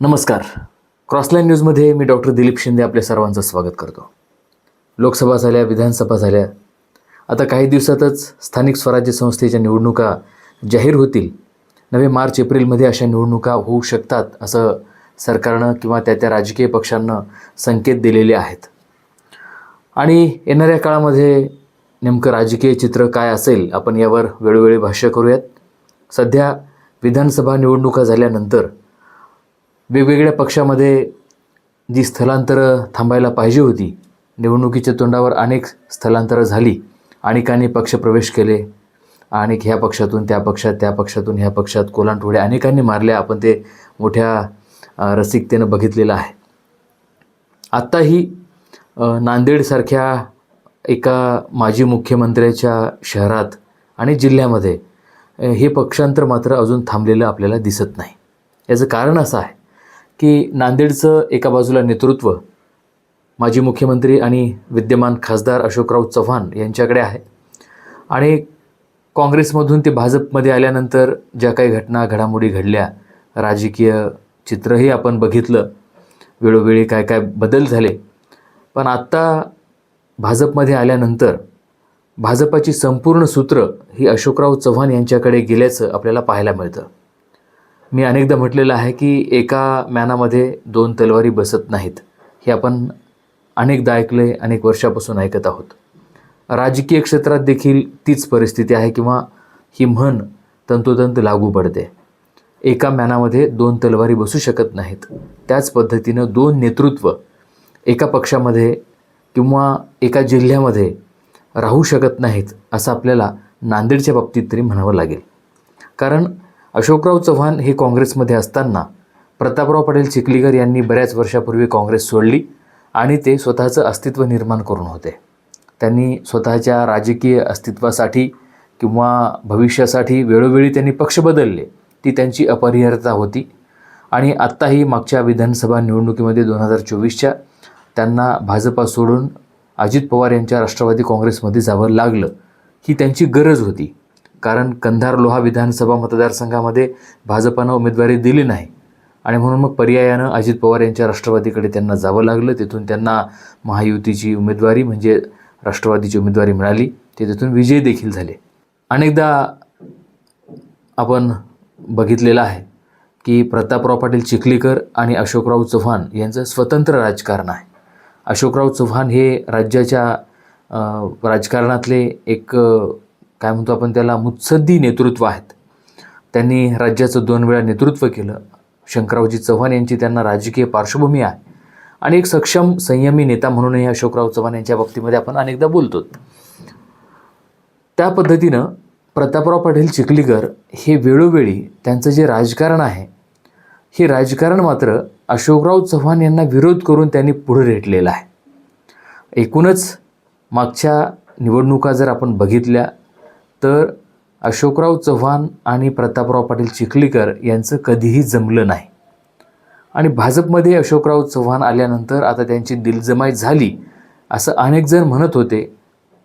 नमस्कार. क्रॉसलाईन न्यूजमध्ये मी डॉक्टर दिलीप शिंदे आपल्या सर्वांचं स्वागत करतो. लोकसभा झाल्या विधानसभा झाल्या. आता काही दिवसातच स्थानिक स्वराज्य संस्थेच्या निवडणुका जाहीर होतील. नवे मार्च एप्रिलमध्ये अशा निवडणुका होऊ शकतात असं सरकारनं किंवा त्या त्या राजकीय पक्षांना संकेत दिलेले आहेत. आणि येणाऱ्या काळामध्ये नेमकं राजकीय चित्र काय असेल आपण यावर वेळोवेळी भाष्य करूयात. सध्या विधानसभा निवडणुका झाल्यानंतर वेगवेगळ्या पक्षामध्ये जी स्थलांतरं थांबायला पाहिजे होती निवडणुकीच्या तोंडावर अनेक स्थलांतरं झाली अनेकांनी पक्षप्रवेश केले अनेक ह्या पक्षातून त्या पक्षात त्या पक्षातून ह्या पक्षात कोलांटोड्या अनेकांनी मारल्या आपण ते मोठ्या रसिकतेनं बघितलेलं आहे. आत्ताही नांदेडसारख्या एका माजी मुख्यमंत्र्याच्या शहरात आणि जिल्ह्यामध्ये हे पक्षांतर मात्र अजून थांबलेलं आपल्याला दिसत नाही. याचं कारण असं आहे की नांदेडचं एका बाजूला नेतृत्व माजी मुख्यमंत्री आणि विद्यमान खासदार अशोकराव चव्हाण यांच्याकडे आहे. आणि काँग्रेसमधून ते भाजपमध्ये आल्यानंतर ज्या काही घटना घडामोडी घडल्या राजकीय चित्रही आपण बघितलं वेळोवेळी काय काय बदल झाले. पण आत्ता भाजपमध्ये आल्यानंतर भाजपाची संपूर्ण सूत्र ही अशोकराव चव्हाण यांच्याकडे गेल्याचं आपल्याला पाहायला मिळतं. मी अनेकदा म्हटलेलं आहे की एका मॅनामध्ये दोन तलवारी बसत नाहीत हे आपण अनेकदा ऐकले अनेक वर्षापासून ऐकत आहोत. राजकीय क्षेत्रात देखील तीच परिस्थिती आहे किंवा ही म्हण तंतोतंत लागू पडते. एका मॅनामध्ये दोन तलवारी बसू शकत नाहीत. त्याच पद्धतीनं दोन नेतृत्व एका पक्षामध्ये किंवा एका जिल्ह्यामध्ये राहू शकत नाहीत असं आपल्याला नांदेडच्या बाबतीत तरी म्हणावं लागेल. कारण अशोकराव चव्हाण हे काँग्रेसमध्ये असताना प्रतापराव पटेल चिखलीकर यांनी बऱ्याच वर्षापूर्वी काँग्रेस सोडली आणि ते स्वतःचं अस्तित्व निर्माण करून होते. त्यांनी स्वतःच्या राजकीय अस्तित्वासाठी किंवा भविष्यासाठी वेळोवेळी त्यांनी पक्ष बदलले ती त्यांची अपरिहार्यता होती. आणि आत्ताही मागच्या विधानसभा निवडणुकीमध्ये दोन हजार चोवीसच्या त्यांना भाजपा सोडून अजित पवार यांच्या राष्ट्रवादी काँग्रेसमध्ये जावं लागलं ही त्यांची गरज होती. कारण कंधार लोहा विधानसभा मतदारसंघामध्ये भाजपानं उमेदवारी दिली नाही. आणि म्हणून मग पर्यायानं अजित पवार यांच्या राष्ट्रवादीकडे त्यांना जावं लागलं. तिथून त्यांना महायुतीची उमेदवारी म्हणजे राष्ट्रवादीची उमेदवारी मिळाली. ते तिथून विजयी देखील झाले. अनेकदा आपण बघितलेलं आहे की प्रतापराव पाटील चिखलीकर आणि अशोकराव चव्हाण यांचं स्वतंत्र राजकारण आहे. अशोकराव चव्हाण हे राज्याच्या राजकारणातले एक काय म्हणतो आपण त्याला? मुत्सद्दी नेतृत्व आहेत. त्यांनी राज्याचं दोन वेळा नेतृत्व केलं. शंकरावजी चव्हाण यांची त्यांना राजकीय पार्श्वभूमी आहे. आणि एक सक्षम संयमी नेता म्हणूनही अशोकराव चव्हाण यांच्या बाबतीमध्ये आपण अनेकदा बोलतो त्या पद्धतीनं प्रतापराव पाटील चिखलीकर हे वेळोवेळी त्यांचं जे राजकारण आहे हे राजकारण मात्र अशोकराव चव्हाण यांना विरोध करून त्यांनी पुढे रेटलेलं आहे. एकूणच मागच्या निवडणुका जर आपण बघितल्या तर अशोकराव चव्हाण आणि प्रतापराव पाटील चिखलीकर यांचं कधीही जमलं नाही. आणि भाजपमध्ये अशोकराव चव्हाण आल्यानंतर आता त्यांची दिलजमाई झाली असं अनेक जण म्हणत होते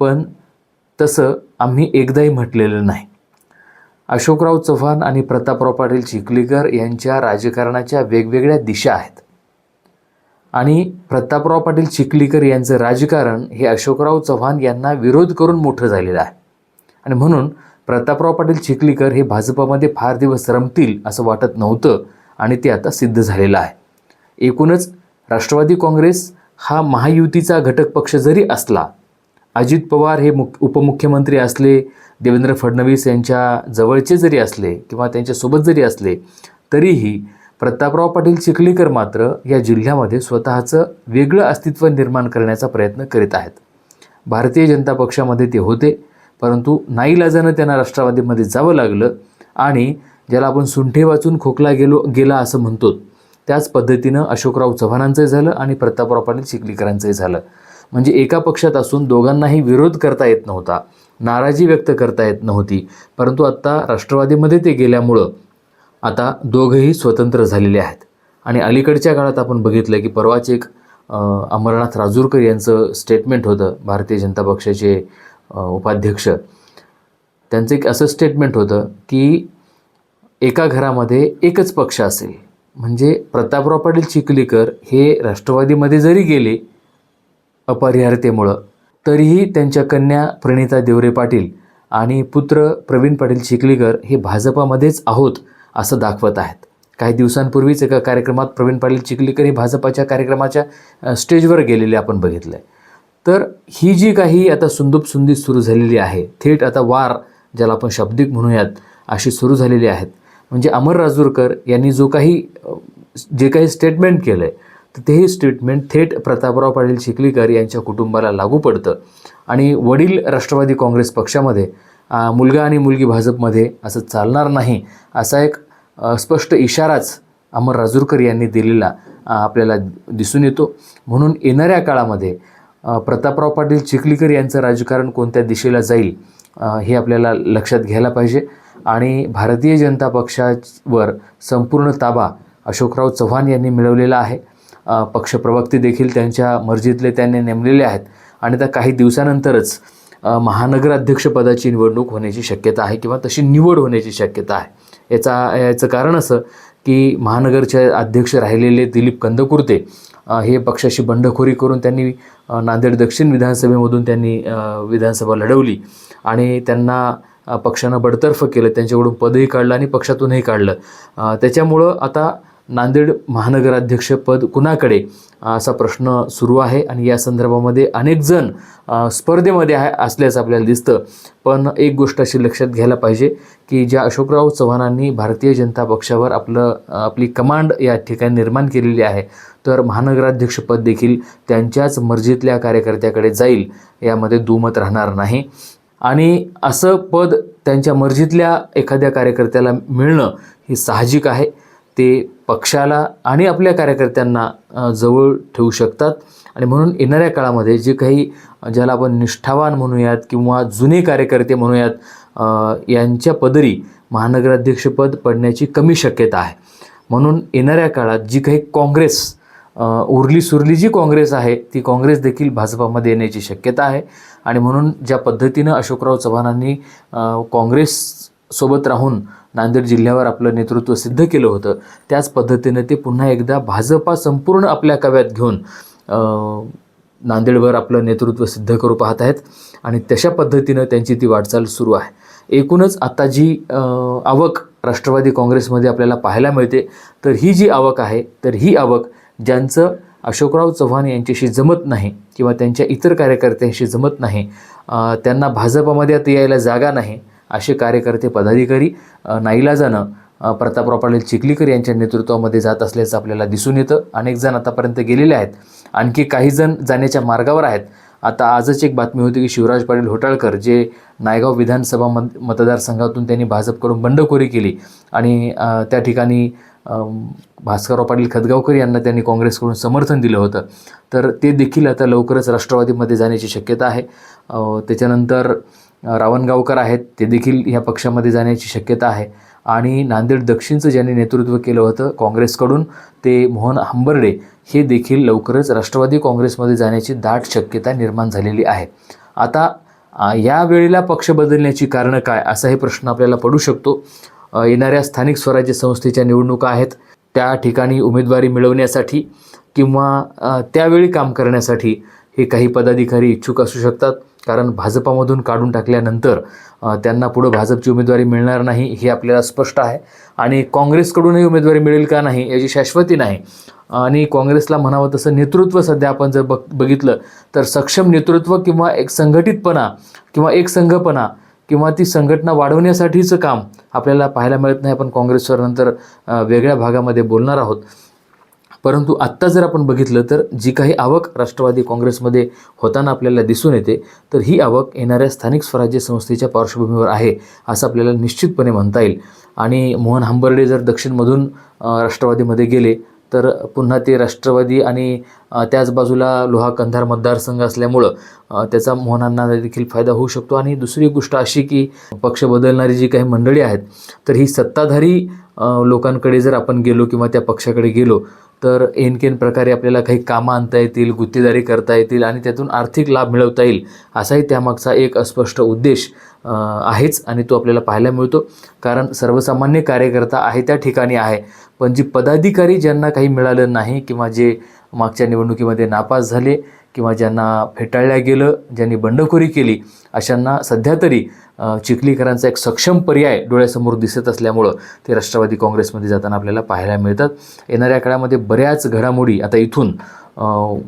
पण तसं आम्ही एकदाही म्हटलेलं नाही. अशोकराव चव्हाण आणि प्रतापराव पाटील चिखलीकर यांच्या राजकारणाच्या वेगवेगळ्या दिशा आहेत. आणि प्रतापराव पाटील चिखलीकर यांचं राजकारण हे अशोकराव चव्हाण यांना विरोध करून मोठं झालेलं आहे. आणि म्हणून प्रतापराव पाटील चिखलीकर हे भाजपामध्ये फार दिवस रमतील असं वाटत नव्हतं आणि ते आता सिद्ध झालेलं आहे. एकूणच राष्ट्रवादी काँग्रेस हा महायुतीचा घटक पक्ष जरी असला अजित पवार हे मुख उपमुख्यमंत्री असले देवेंद्र फडणवीस यांच्या जवळचे जरी असले किंवा त्यांच्यासोबत जरी असले तरीही प्रतापराव पाटील चिखलीकर मात्र या जिल्ह्यामध्ये स्वतःचं वेगळं अस्तित्व निर्माण करण्याचा प्रयत्न करीत आहेत. भारतीय जनता पक्षामध्ये ते होते. परंतु नाईलाजानं त्यांना राष्ट्रवादीमध्ये जावं लागलं आणि ज्याला आपण सुंठे वाचून खोकला गेलो गेला असं म्हणतो त्याच पद्धतीनं अशोकराव चव्हाणांचंही झालं आणि प्रतापराव पाटील चिखलीकरांचंही झालं. म्हणजे एका पक्षात असून दोघांनाही विरोध करता येत नव्हता नाराजी व्यक्त करता येत नव्हती परंतु आत्ता राष्ट्रवादीमध्ये ते गेल्यामुळं आता दोघंही स्वतंत्र झालेले आहेत. आणि अलीकडच्या काळात आपण बघितलं की परवाच एक अमरनाथ राजूरकर यांचं स्टेटमेंट होतं भारतीय जनता पक्षाचे उपाध्यक्ष. त्यांचं एक असं स्टेटमेंट होतं की एका घरामध्ये एकच पक्ष असेल. म्हणजे प्रतापराव पाटील चिखलीकर हे राष्ट्रवादीमध्ये जरी गेले अपरिहार्यतेमुळं तरीही त्यांच्या कन्या प्रणिता देवरे पाटील आणि पुत्र प्रवीण पाटील चिखलीकर हे भाजपामध्येच आहोत असं दाखवत आहेत. काही दिवसांपूर्वीच एका कार्यक्रमात प्रवीण पाटील चिखलीकर हे भाजपाच्या कार्यक्रमाच्या स्टेजवर गेलेले आपण बघितलं आहे तर ही जी काही आता सुंदूप सुंदी सुरू झालेली आहे थेट आता वार ज्याला आपण शाब्दिक म्हणूयात अशी सुरू झालेली आहेत. म्हणजे अमर राजूरकर यांनी जो काही जे काही स्टेटमेंट केलं आहे तर तेही स्टेटमेंट थेट प्रतापराव पाटील चिखलीकर यांच्या कुटुंबाला लागू पडतं. आणि वडील राष्ट्रवादी काँग्रेस पक्षामध्ये मुलगा आणि मुलगी भाजपमध्ये असं चालणार नाही असा एक स्पष्ट इशाराच अमर राजूरकर यांनी दिलेला आपल्याला दिसून येतो. म्हणून येणाऱ्या काळामध्ये प्रतापराव पाटील चिखलीकर यांचं राजकारण कोणत्या दिशेला जाईल हे आपल्याला लक्षात घ्यायला पाहिजे. आणि भारतीय जनता पक्षावर संपूर्ण ताबा अशोकराव चव्हाण यांनी मिळवलेला आहे. अ, पक्षप्रवक्ते देखील त्यांच्या मर्जीतले त्यांनी नेमलेले आहेत. आणि त्या काही दिवसानंतरच महानगराध्यक्षपदाची निवडणूक होण्याची शक्यता आहे किंवा तशी निवड होण्याची शक्यता आहे. याचा याचं कारण असं की महानगरचे अध्यक्ष राहिलेले दिलीप कंदकुर्ते हे पक्षाशी बंडखोरी करून त्यांनी नांदेड दक्षिण विधानसभेमधून त्यांनी विधानसभा लढवली. आणि त्यांना पक्षानं बडतर्फ केलं. त्यांच्याकडून पदही काढलं आणि पक्षातूनही काढलं. त्याच्यामुळं आता नांदेड महानगराध्यक्षपद कुणाकडे? असा प्रश्न सुरू आहे आणि या संदर्भामध्ये अनेक जण स्पर्धेमध्ये आहे असल्याचं आपल्याला दिसतं. पण एक गोष्ट अशी लक्षात घ्यायला पाहिजे की ज्या अशोकराव चव्हाणांनी भारतीय जनता पक्षावर आपलं आपली कमांड या ठिकाणी निर्माण केलेली आहे तर महानगराध्यक्षपद देखील त्यांच्याच मर्जीतल्या कार्यकर्त्याकडे जाईल यामध्ये दुमत राहणार नाही. आणि असं पद त्यांच्या मर्जीतल्या एखाद्या कार्यकर्त्याला मिळणं हे साहजिक आहे. ते पक्षाला आणि आपल्या कार्यकर्त्यांना जवळ ठेवू शकतात. आणि म्हणून येणाऱ्या काळामध्ये जे काही ज्याला आपण निष्ठावान म्हणूयात किंवा जुने कार्यकर्ते म्हणूयात यांच्या पदरी महानगराध्यक्षपद पडण्याची कमी शक्यता आहे. म्हणून येणाऱ्या काळात जी काही काँग्रेस उरली सुरली जी काँग्रेस आहे ती काँग्रेस देखील भाजपामध्ये येण्याची शक्यता आहे. आणि म्हणून ज्या पद्धतीनं अशोकराव चव्हाणांनी काँग्रेस सोबत राहून नांदेड जिल्ह्यावर आपलं नेतृत्व सिद्ध केलं होतं. त्याच पद्धतीनं ते पुन्हा एकदा भाजपा संपूर्ण आपल्या कव्यात घेऊन नांदेडवर आपलं नेतृत्व सिद्ध करू पाहत आहेत आणि तशा पद्धतीनं त्यांची ती वाटचाल सुरू आहे. एकूणच आता जी आवक राष्ट्रवादी काँग्रेसमध्ये आपल्याला पाहायला मिळते तर ही जी आवक आहे तर ही आवक ज्यांचं अशोकराव चव्हाण यांच्याशी जमत नाही किंवा त्यांच्या इतर कार्यकर्त्यांशी जमत नाही त्यांना भाजपामध्ये आता यायला जागा नाही असे कार्यकर्ते पदाधिकारी नाईलाजानं प्रतापराव पाटील चिखलीकर यांच्या नेतृत्वामध्ये जात असल्याचं आपल्याला दिसून येतं. अनेक जण आतापर्यंत गेलेले आहेत. आणखी काही जण जाण्याच्या मार्गावर आहेत. आता आजच एक बातमी होती की शिवराज पाटील होटाळकर जे नायगाव विधानसभा मत मतदारसंघातून त्यांनी भाजपकडून बंडखोरी केली आणि त्या ठिकाणी भास्करराव पाटील खदगावकर यांना त्यांनी काँग्रेसकडून समर्थन दिलं होतं. तर ते देखील आता लवकरच राष्ट्रवादीमध्ये जाण्याची शक्यता आहे. त्याच्यानंतर रावणगावकर आहेत ते देखील ह्या पक्षामध्ये जाण्याची शक्यता आहे. आणि नांदेड दक्षिणचं ज्यांनी नेतृत्व केलं होतं काँग्रेसकडून ते मोहन हंबर्डे हे देखील लवकरच राष्ट्रवादी काँग्रेसमध्ये जाण्याची दाट शक्यता निर्माण झालेली आहे. आता या वेळेला पक्ष बदलण्याची कारणं काय असाही प्रश्न आपल्याला पडू शकतो. येणाऱ्या स्थानिक स्वराज्य संस्थेच्या निवडणुका आहेत त्या ठिकाणी उमेदवारी मिळवण्यासाठी किंवा त्यावेळी काम करण्यासाठी हे काही पदाधिकारी इच्छुक असू शकतात. कारण भाजपामधून काढून टाकल्यानंतर त्यांना पुढं भाजपची उमेदवारी मिळणार नाही हे आपल्याला स्पष्ट आहे. आणि काँग्रेसकडूनही उमेदवारी मिळेल का नाही याची शाश्वती नाही. आणि काँग्रेसला म्हणावं तसं नेतृत्व सध्या आपण जर बघ बघितलं तर सक्षम नेतृत्व किंवा एक संघटितपणा किंवा एक संघपणा किंवा ती संघटना वाढवण्यासाठीचं काम आपल्याला पाहायला मिळत नाही. आपण काँग्रेसवर नंतर वेगळ्या भागामध्ये बोलणार आहोत. परंतु आत्ता जर आपण बघितलं तर जी काही आवक राष्ट्रवादी काँग्रेसमध्ये होताना आपल्याला दिसून येते तर ही आवक येणाऱ्या स्थानिक स्वराज्य संस्थेच्या पार्श्वभूमीवर आहे असं आपल्याला निश्चितपणे म्हणता येईल. आणि मोहन हंबर्डे जर दक्षिणमधून राष्ट्रवादीमध्ये गेले तर पुन्हा ते राष्ट्रवादी आणि त्याच बाजूला लोहा कंधार मतदारसंघ असल्यामुळं त्याचा मोहनांना देखील फायदा होऊ शकतो. आणि दुसरी गोष्ट अशी की पक्ष बदलणारी जी काही मंडळी आहेत तर ही सत्ताधारी लोकांकडे जर आपण गेलो किंवा त्या पक्षाकडे गेलो तर एनकेन प्रकारे आपल्याला काही कामं आणता येतील गुत्तेदारी करता येतील आणि त्यातून आर्थिक लाभ मिळवता येईल असाही त्यामागचा एक अस्पष्ट उद्देश आहेच आणि तो आपल्याला पाहायला मिळतो. कारण सर्वसामान्य कार्यकर्ता आहे त्या ठिकाणी आहे. पण जी पदाधिकारी ज्यांना काही मिळालं नाही किंवा जे मागच्या निवडणुकीमध्ये नापास झाले किंवा ज्यांना फेटाळल्या गेलं ज्यांनी बंडखोरी केली अशांना सध्या तरी चिखलीकरांचा एक सक्षम पर्याय डोळ्यासमोर दिसत असल्यामुळं ते राष्ट्रवादी काँग्रेसमध्ये जाताना आपल्याला पाहायला मिळतात. येणाऱ्या काळामध्ये बऱ्याच घडामोडी आता इथून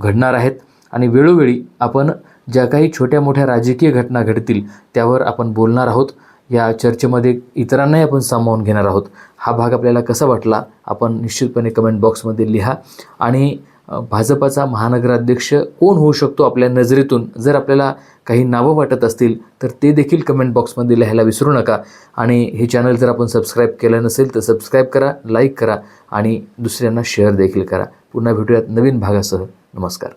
घडणार आहेत आणि वेळोवेळी आपण ज्या काही छोट्या मोठ्या राजकीय घटना घडतील त्यावर आपण बोलणार आहोत. या चर्चेमध्ये इतरांनाही आपण सामावून घेणार आहोत. हा भाग आपल्याला कसा वाटला आपण निश्चितपणे कमेंट बॉक्समध्ये लिहा आणि भाजपाचा महानगराध्यक्ष कोण होऊ शकतो आपल्या नजरेतून? जर आपल्याला काही नावं वाटत असतील तर ते देखील कमेंट बॉक्समध्ये लिहायला विसरू नका. आणि हे चॅनल जर आपण सबस्क्राईब केलं नसेल तर सबस्क्राईब करा लाईक करा आणि दुसऱ्यांना शेअर देखील करा. पुन्हा भेटूयात नवीन भागासह. नमस्कार.